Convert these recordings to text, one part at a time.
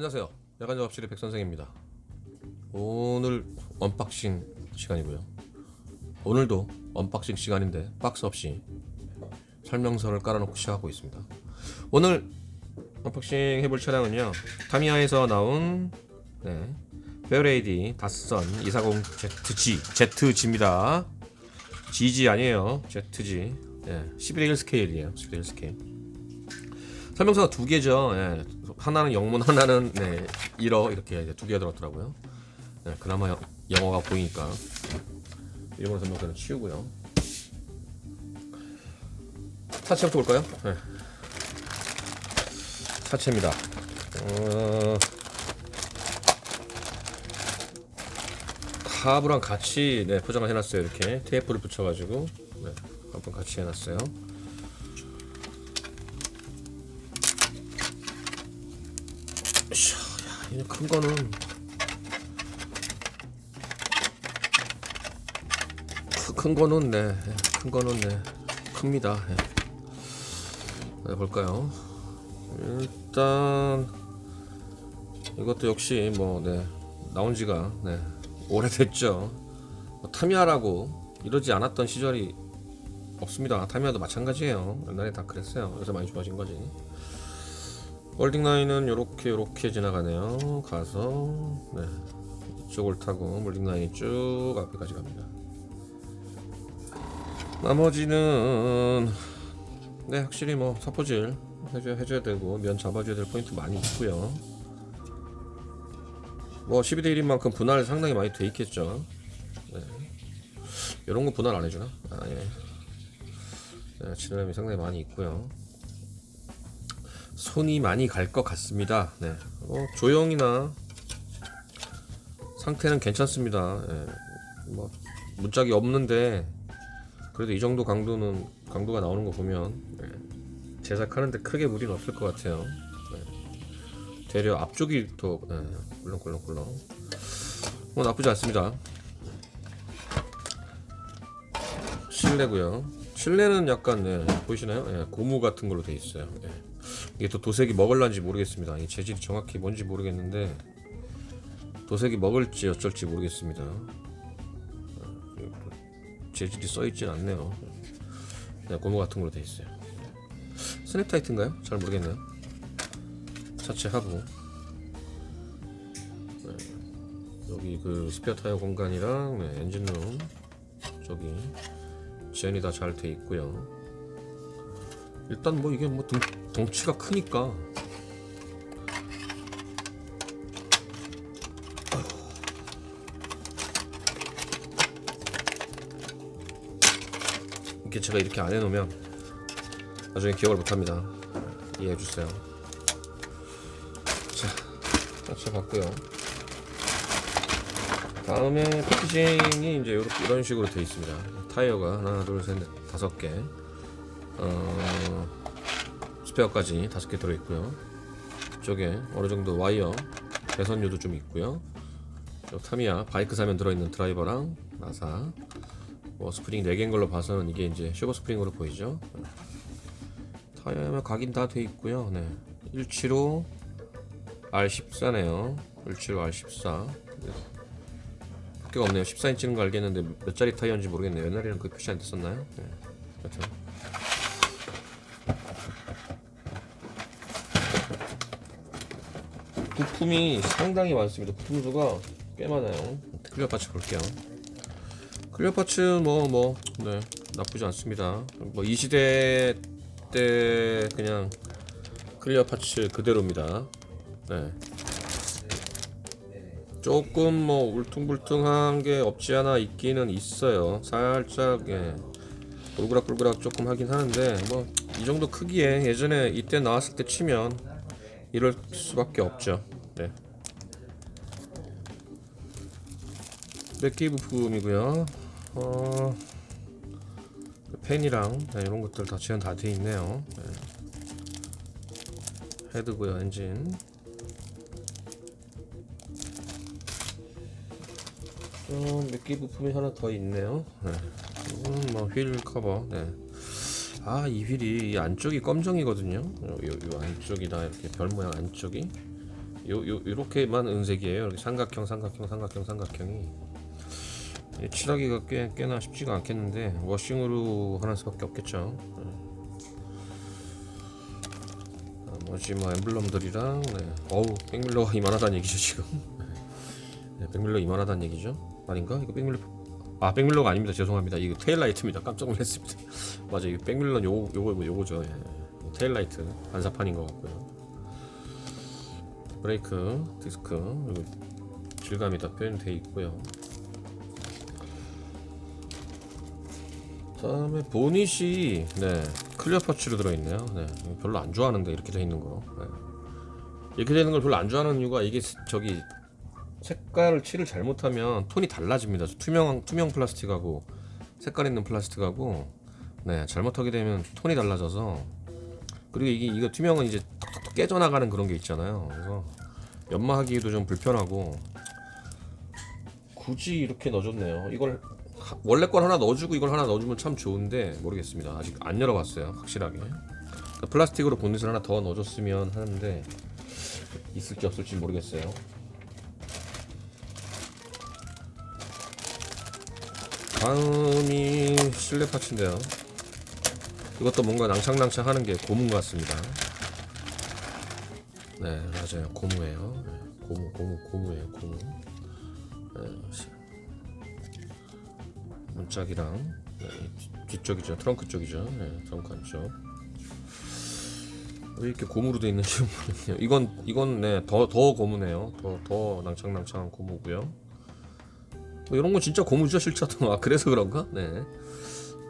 안녕하세요. 야간 작업실의 백 선생입니다. 오늘 언박싱 시간이고요. 오늘도 언박싱 시간인데 박스 없이 설명서를 깔아놓고 시작하고 있습니다. 오늘 언박싱 해볼 차량은요. 타미야에서 나온 네, 베어레이디 다스선 240 ZG ZG입니다. GG 아니에요. ZG. 예, 11의 1 스케일이에요. 11의 1 스케일. 설명서가 두 개죠. 예. 하나는 영문, 하나는 네, 일어 이렇게 두 개가 들었더라고요. 네, 그나마 여- 영어가 보이니까 일본어 설명서는 치우고요. 차체부터 볼까요? 네. 차체입니다. 어... 카브랑 같이 네, 포장을 해놨어요. 이렇게 테이프를 붙여가지고 네, 카브랑 같이 해놨어요. 야, 이큰 거는 크- 큰 거는 네, 큰 거는 네, 큽니다. 네. 네, 볼까요? 일단 이것도 역시 뭐 네, 나온 지가 네, 오래됐죠. 뭐, 타미야라고 이러지 않았던 시절이 없습니다. 타미야도 마찬가지예요. 옛날에 다 그랬어요. 그래서 많이 좋아진 거지. 홀딩 라인은 요렇게 요렇게 지나가네요. 가서 네. 이쪽을 타고 홀딩 라인이 쭉 앞에까지 갑니다. 나머지는 네 확실히 뭐 사포질 해줘야, 해줘야 되고 면 잡아줘야 될 포인트 많이 있고요. 뭐 12대 1인 만큼 분할 상당히 많이 돼 있겠죠. 네. 이런 거 분할 안 해주나? 아 예. 네, 지름이 상당히 많이 있고요. 손이 많이 갈 것 같습니다. 네. 어, 조형이나 상태는 괜찮습니다. 예. 뭐 문짝이 없는데 그래도 이 정도 강도는 강도가 나오는 거 보면 예. 제작하는데 크게 무리는 없을 것 같아요. 네. 되려 앞쪽이 더 예, 꿀렁꿀렁꿀렁. 뭐 나쁘지 않습니다. 실내고요. 실내는 약간 네, 보이시나요? 예, 고무 같은 걸로 돼 있어요. 예. 이게 또 도색이 먹을란지 모르겠습니다. 이 재질이 정확히 뭔지 모르겠는데 도색이 먹을지 어쩔지 모르겠습니다. 또 재질이 써있진 않네요. 네, 고무 같은 걸로 돼 있어요. 스냅 타이트인가요? 잘 모르겠네요. 차체 하부 네, 여기 그 스페어 타이어 공간이랑 네, 엔진룸 저기 지연이 다 잘 돼 있고요. 일단 뭐 이게 뭐 등, 덩치가 크니까 이렇게 제가 이렇게 안 해놓으면 나중에 기억을 못합니다. 이해해 주세요. 자, 자체 봤고요. 다음에 패키징이 이제 이렇게 이런 식으로 되어 있습니다. 타이어가 하나, 둘, 셋, 넷, 다섯 개. 어, 스페어까지 다섯 개 들어 있고요. 이쪽에 어느 정도 와이어 배선유도 좀 있고요. 저 타미야 바이크 사면 들어 있는 드라이버랑 나사. 뭐 스프링 4개인 걸로 봐서는 이게 이제 쇼버 스프링으로 보이죠. 타이어에 각인 다 돼 있고요. 네. 175 R14네요. 175 R14. 밖에가 없네요. 14인치는 거 알겠는데 몇 짜리 타이어인지 모르겠네요. 옛날에는 그 표시 안 됐었나요? 네. 여튼 부품이 상당히 많습니다. 부품 수가 꽤 많아요. 클리어 파츠 볼게요. 클리어 파츠 뭐 뭐 네, 나쁘지 않습니다. 뭐 이 시대 때 그냥 클리어 파츠 그대로입니다. 네. 조금 뭐 울퉁불퉁한 게 없지 않아 있기는 있어요. 살짝 예. 꿀그락꿀그락 조금 하긴 하는데 뭐 이 정도 크기에 예전에 이때 나왔을 때 치면 이럴 수밖에 없죠. 네. 몇개 부품이고요. 어, 펜이랑 네, 이런 것들 다 지원 다 돼 있네요. 네. 헤드고요, 엔진. 어, 몇개 부품이 하나 더 있네요. 네. 이건 뭐휠 커버. 네. 아, 이 휠이 이 안쪽이 검정이거든요. 요, 요, 요 안쪽이다 이렇게 별 모양 안쪽이 요, 요, 요렇게만 은색이에요. 이렇게 삼각형, 삼각형, 삼각형, 삼각형이. 예, 칠하기가 꽤, 꽤나 쉽지가 않겠는데, 워싱으로 하는 수밖에 없겠죠. 예. 나머지 뭐 엠블럼들이랑, 네. 어우, 백밀러가 이만하다는 얘기죠, 지금. 네, 백밀러 이만하다는 얘기죠. 아닌가? 이거 백밀러, 아, 백밀러가 아닙니다. 죄송합니다. 이거 테일라이트입니다. 깜짝 놀랐습니다. 맞아, 이거 백밀러 요거, 요거, 뭐 요거죠. 예. 테일라이트. 반사판인 것 같고요. 브레이크, 디스크 그리고 질감이 다 표현되어 있고요. 다음에 보닛이 네 클리어 파츠로 들어있네요. 네 별로 안 좋아하는데 이렇게 돼 있는 거. 네. 이렇게 되는 걸 별로 안 좋아하는 이유가 이게 스- 저기 색깔을 칠을 잘못하면 톤이 달라집니다. 투명 투명 플라스틱하고 색깔 있는 플라스틱하고 네 잘못하게 되면 톤이 달라져서 그리고 이게 이거 투명은 이제 톡톡톡 깨져나가는 그런 게 있잖아요. 그래서 연마하기도 좀 불편하고 굳이 이렇게 넣어줬네요. 이걸 하- 원래 걸 하나 넣어주고 이걸 하나 넣어주면 참 좋은데 모르겠습니다. 아직 안 열어봤어요. 확실하게 그러니까 플라스틱으로 보닛을 하나 더 넣어줬으면 하는데 있을지 없을지 모르겠어요. 다음이 실내 파츠인데요. 이것도 뭔가 낭창낭창 하는 게 고무 같습니다. 네, 맞아요. 고무예요. 네, 고무, 고무, 고무예요. 고무. 네, 시- 문짝이랑 네, 뒤- 뒤쪽이죠. 트렁크 쪽이죠. 네, 트렁크 안쪽. 왜 이렇게 고무로 돼 있는지 모르겠네요. 이건 이건 네, 더더 고무네요. 더더 낭창낭창한 고무고요. 뭐 이런 건 진짜 고무죠, 실제로. 아, 그래서 그런가? 네.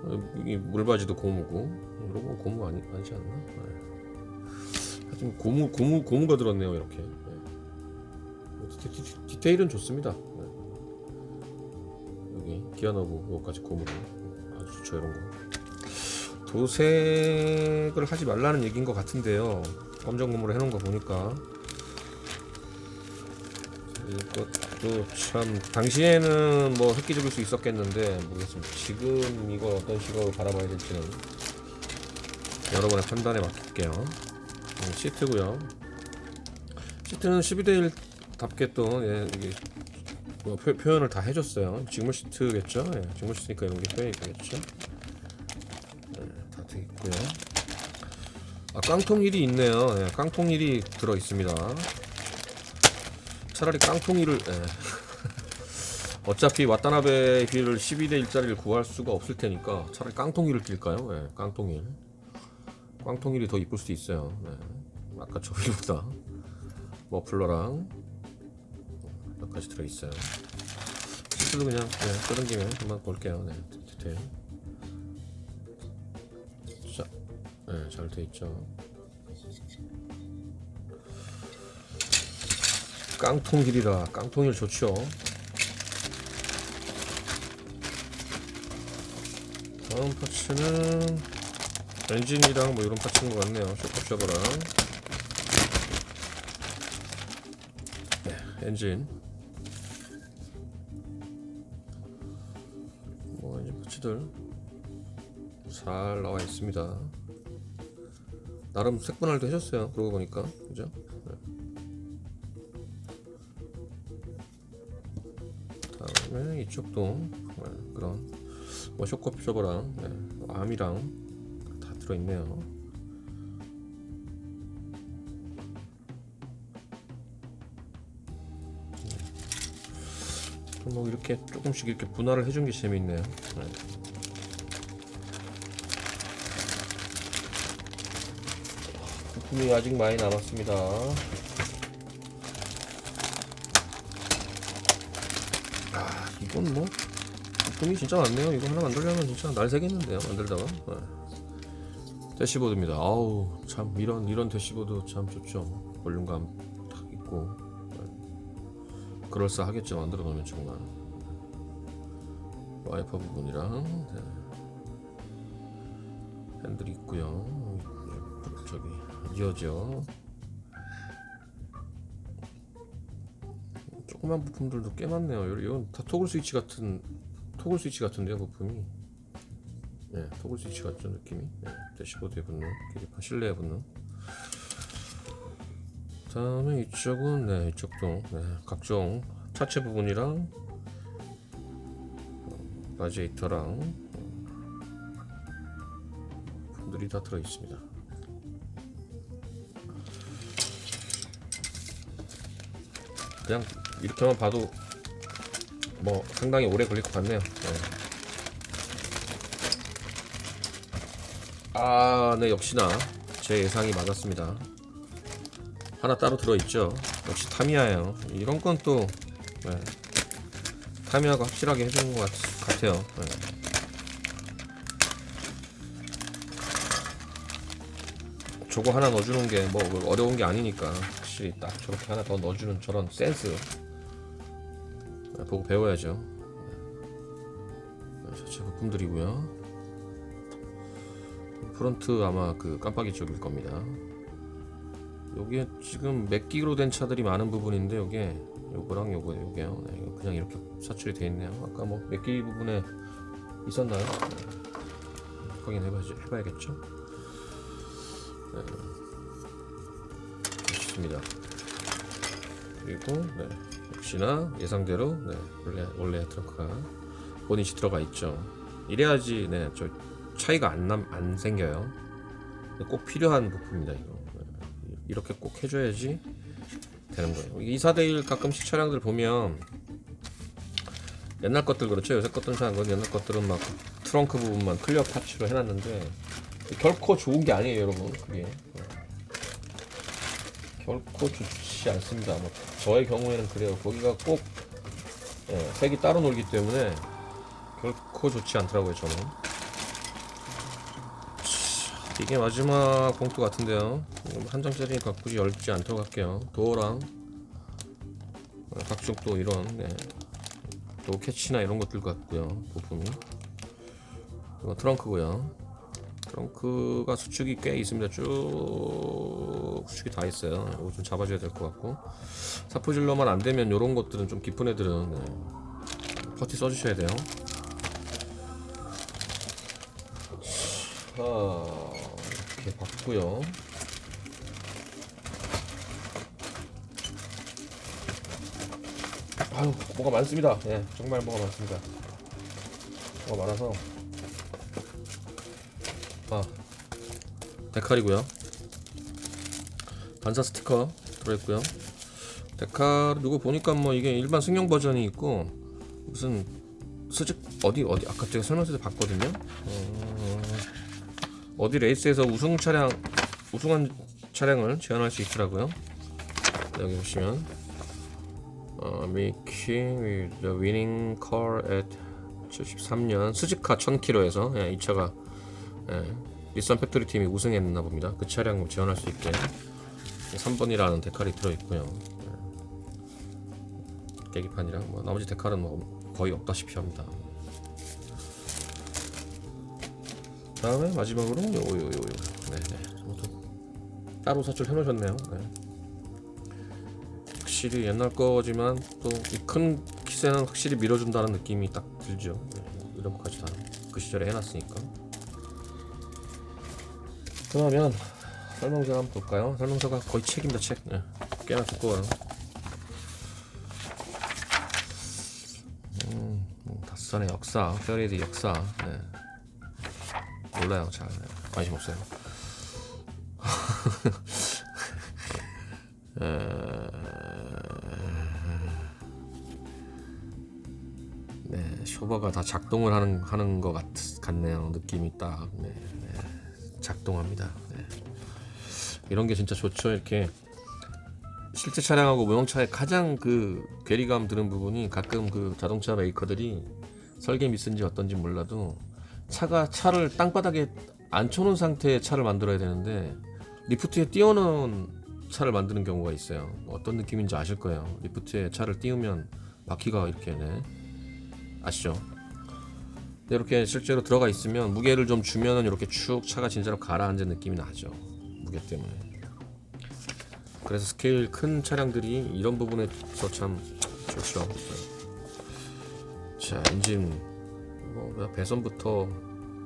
어, 이게 물바지도 고무고 이런 건 고무 아니 아니 지 않나? 네. 하여튼 고무 고무 고무가 들었네요 이렇게. 네. 디, 디, 디, 디테일은 좋습니다. 네. 여기 기아 너브 여기까지 고무로 아주 좋죠 이런 거. 도색을 하지 말라는 얘기인 것 같은데요. 검정 고무로 해놓은 거 보니까 이것 도참 당시에는 뭐 획기적일 수 있었겠는데 모르겠습니다. 지금 이걸 어떤 식으로 바라봐야 될지는 여러분의 판단에 맡길게요. 음, 시트고요. 시트는 12대 1답게 또 예, 이게 뭐 표, 표현을 다 해줬어요. 직물 시트겠죠? 예, 직물 시트니까 이런 게 표현이 되겠죠? 예, 다돼 있고요. 아 깡통 힐이 있네요. 예, 깡통 힐이 들어 있습니다. 차라리 깡통이를 예. 어차피 와타나베 휠을 12대 1짜리를 구할 수가 없을 테니까 차라리 깡통이를 낄까요? 예, 깡통일. 깡통일이 더 이쁠 수도 있어요. 네. 아까 저 휠보다 머플러랑 몇 가지 들어 있어요. 시트도 그냥 네, 끄는 김에 한번 볼게요. 네, 디테일. 자, 네, 잘돼 있죠. 깡통길이라 깡통일 좋죠. 다음 파츠는 엔진이랑 뭐 이런 파츠인 것 같네요. 쇼크셔버랑 네, 엔진 뭐 엔진 파츠들 잘 나와 있습니다. 나름 색분할도 해줬어요. 그러고 보니까 그죠? 네. 다음에 이쪽도 네, 그런 뭐 쇼커쇼버랑 네, 암이랑 다 들어있네요. 음. 뭐 이렇게 조금씩 이렇게 분할을 해준 게 재밌네요. 네. 부품이 아직 많이 남았습니다. 이건 뭐 부품이 진짜 많네요. 이거 하나 만들려면 진짜 날 새겠는데요. 만들다가. 네. 대시보드입니다. 아우 참 이런 이런 대시보드 참 좋죠. 볼륨감 딱 있고 네. 그럴싸하겠죠. 만들어 놓으면 정말. 와이퍼 부분이랑 네. 핸들이 있고요. 저기 이어져. 조그만 부품들도 꽤 많네요. 이건 다 토글 스위치 같은 토글 스위치 같은데요, 부품이. 네, 토글 스위치 같죠 느낌이. 네, 대시보드에 붙는 계기판 실내에 붙는. 그다음에 이쪽은 네 이쪽도 네, 각종 차체 부분이랑 어, 라지에이터랑 분들이 다 들어 있습니다. 그냥 이렇게만 봐도 뭐 상당히 오래 걸릴 것 같네요. 네. 아, 네 역시나 제 예상이 맞았습니다. 하나 따로 들어있죠. 역시 타미야예요. 이런 건 또 네. 타미야가 확실하게 해주는 것 같, 같아요. 네. 저거 하나 넣어주는 게 뭐 어려운 게 아니니까 확실히 딱 저렇게 하나 더 넣어주는 저런 센스 네, 보고 배워야죠. 네, 자체 부품들이고요. 프론트 아마 그 깜빡이 쪽일 겁니다. 요게 지금 몇 기로 된 차들이 많은 부분인데 요게 요거랑 요거 요게요. 네, 이거 그냥 이렇게 사출이 돼 있네요. 아까 뭐몇기 부분에 있었나요? 네. 확인해 봐야지 해봐야겠죠. 네. 좋습니다. 그리고 네, 역시나 예상대로 네, 원래 원래 트렁크가 보닛이 들어가 있죠. 이래야지 네, 저 차이가 안남안 생겨요. 꼭 필요한 부품입니다 이거. 네, 이렇게 꼭 해줘야지 되는 거예요. 2사대1 가끔씩 차량들 보면 옛날 것들 그렇죠. 요새 잘안 그런 옛날 것들은 막 트렁크 부분만 클리어 파츠로 해놨는데 결코 좋은 게 아니에요, 여러분. 그게 네. 결코 좋지 않습니다. 뭐 저의 경우에는 그래요. 거기가 꼭 예, 색이 따로 놀기 때문에 결코 좋지 않더라고요, 저는. 자, 이게 마지막 봉투 같은데요. 한 장짜리니까 굳이 열지 않도록 할게요. 도어랑 어, 각종 또 이런 네. 또 캐치나 이런 것들 같고요. 부품이. 이거 트렁크고요. 트렁크가 수축이 꽤 있습니다. 쭉 수축이 다 있어요. 이거 좀 잡아줘야 될 것 같고 사포질러만 안 되면 이런 것들은 좀 깊은 애들은 네. 퍼티 써주셔야 돼요. 자 이렇게 봤고요. 아유 뭐가 많습니다. 예, 정말 뭐가 많습니다. 뭐가 많아서 아 데칼이고요. 반사 스티커 들어있고요. 데칼 이거 보니까 뭐 이게 일반 승용 버전이 있고 무슨 수직 어디 어디 아까 제가 설명서 때 봤거든요. 어, 어디 레이스에서 우승 차량 우승한 차량을 제한할 수 있더라고요. 여기 보시면 어, with the winning car at 73년 수직카 1000km에서 예, 이 차가 예, 닛산 팩토리 팀이 우승했나 봅니다. 그 차량을 지원할 수 있게 3번이라는 데칼이 들어있고요. 예. 계기판이랑 뭐 나머지 데칼은 뭐 거의 없다시피 합니다. 다음에 마지막으로 요요요요 네네 아무튼 따로 사출 해 놓으셨네요. 네. 확실히 옛날 거지만 또 이 큰 키세는 확실히 밀어준다는 느낌이 딱 들죠. 네, 이런 것까지 다 그 시절에 해놨으니까. 그러면 설명서 한번 볼까요? 설명서가 거의 책입니다 책. 네. 꽤나 두꺼워요. 음, 뭐 다스산의 역사, 페어레이드 역사. 네. 몰라요, 잘 네. 관심 없어요. 네, 쇼버가 다 작동을 하는 하는 것 같, 같네요. 느낌이 딱 네, 네, 작동합니다. 네. 이런 게 진짜 좋죠. 이렇게 실제 차량하고 무용차의 가장 그 괴리감 드는 부분이 가끔 그 자동차 메이커들이 설계 미스인지 어떤지 몰라도 차가 차를 땅바닥에 앉혀놓은 상태의 차를 만들어야 되는데 리프트에 띄워놓은 차를 만드는 경우가 있어요. 뭐 어떤 느낌인지 아실 거예요. 리프트에 차를 띄우면 바퀴가 이렇게 네. 아시죠? 이렇게 실제로 들어가 있으면 무게를 좀 주면은 이렇게 축 차가 진짜로 가라앉은 느낌이 나죠. 무게 때문에. 그래서 스케일 큰 차량들이 이런 부분에서 참 좋죠. 자, 엔진 뭐 배선부터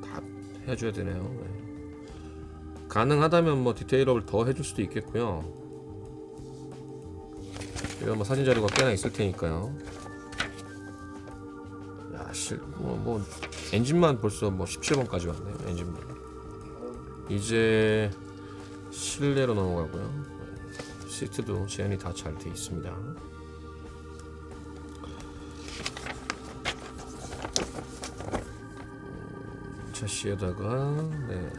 다 해줘야 되네요. 네. 가능하다면 뭐 디테일업을 더 해줄 수도 있겠고요. 이런 뭐 사진 자료가 꽤나 있을 테니까요. 야, 실, 뭐, 뭐 엔진만 벌써 뭐 17번까지 왔네요. 엔진만. 이제 실내로 넘어가고요. 시트도 제한이 다 잘 돼 있습니다. 음, 차시에다가 네.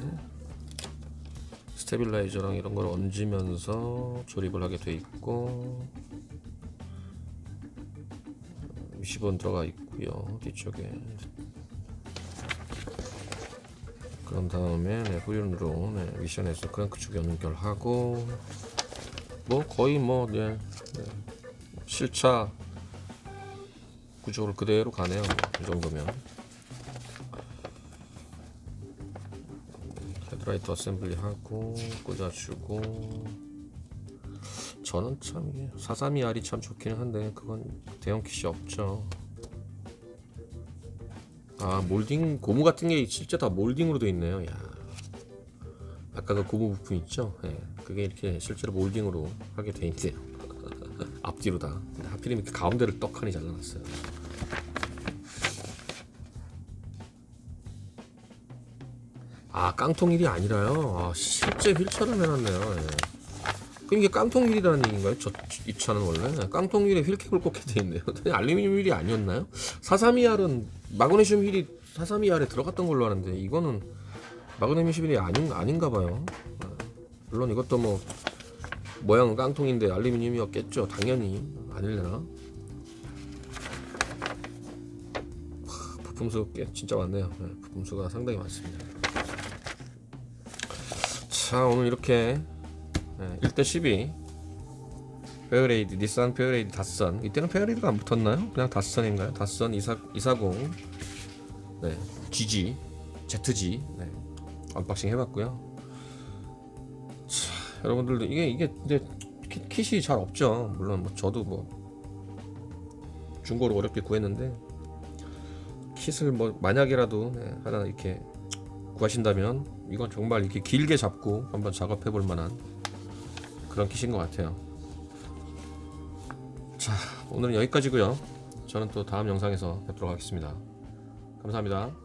스테빌라이저랑 이런 걸 얹으면서 조립을 하게 돼 있고 위시본 들어가 있고요 뒤쪽에 그런 다음에 네, 후륜으로 네, 미션에서 크랭크 쪽 연결하고 뭐 거의 뭐 네, 네, 실차 구조를 그대로 가네요. 뭐, 이 정도면. 헤드라이트 어셈블리 하고 꽂아주고. 저는 참 이게 432R이 참 좋기는 한데 그건 대형 킷이 없죠 아 몰딩 고무 같은 게 실제 다 몰딩으로 돼 있네요. 야. 아까 그 고무 부품 있죠? 예, 그게 이렇게 실제로 몰딩으로 하게 돼 있네요. 앞뒤로 다. 근데 하필이면 이렇게 가운데를 떡하니 잘라놨어요. 아 깡통 일이 아니라요. 아, 실제 휠처럼 해놨네요. 예. 그럼 이게 깡통휠이라는 얘기인가요? 저 이 차는 원래 깡통휠에 휠캡을 꽂게 돼 있네요. 알루미늄 휠이 아니었나요? 432R은 마그네슘 휠이 432R에 들어갔던 걸로 아는데 이거는 마그네슘 휠이 아닌 아닌가 봐요. 아, 물론 이것도 뭐 모양은 깡통인데 알루미늄이었겠죠. 당연히 아닐래나? 하, 부품수 꽤 진짜 많네요. 예, 부품수가 상당히 많습니다. 자 오늘 이렇게 네, 1대 12 페어레이드 닛산 페어레이드 닷선. 이때는 페어레이드가 안 붙었나요? 그냥 닷선인가요? 닷선 240 240 네, GG ZG 네, 언박싱 해봤고요. 자 여러분들도 이게 이게 킷, 킷이 잘 없죠. 물론 뭐 저도 뭐 중고로 어렵게 구했는데 킷을 뭐 만약이라도 네, 하나 이렇게 구하신다면 이건 정말 이렇게 길게 잡고 한번 작업해 볼 만한 그런 킷인 것 같아요. 자, 오늘은 여기까지고요. 저는 또 다음 영상에서 뵙도록 하겠습니다. 감사합니다.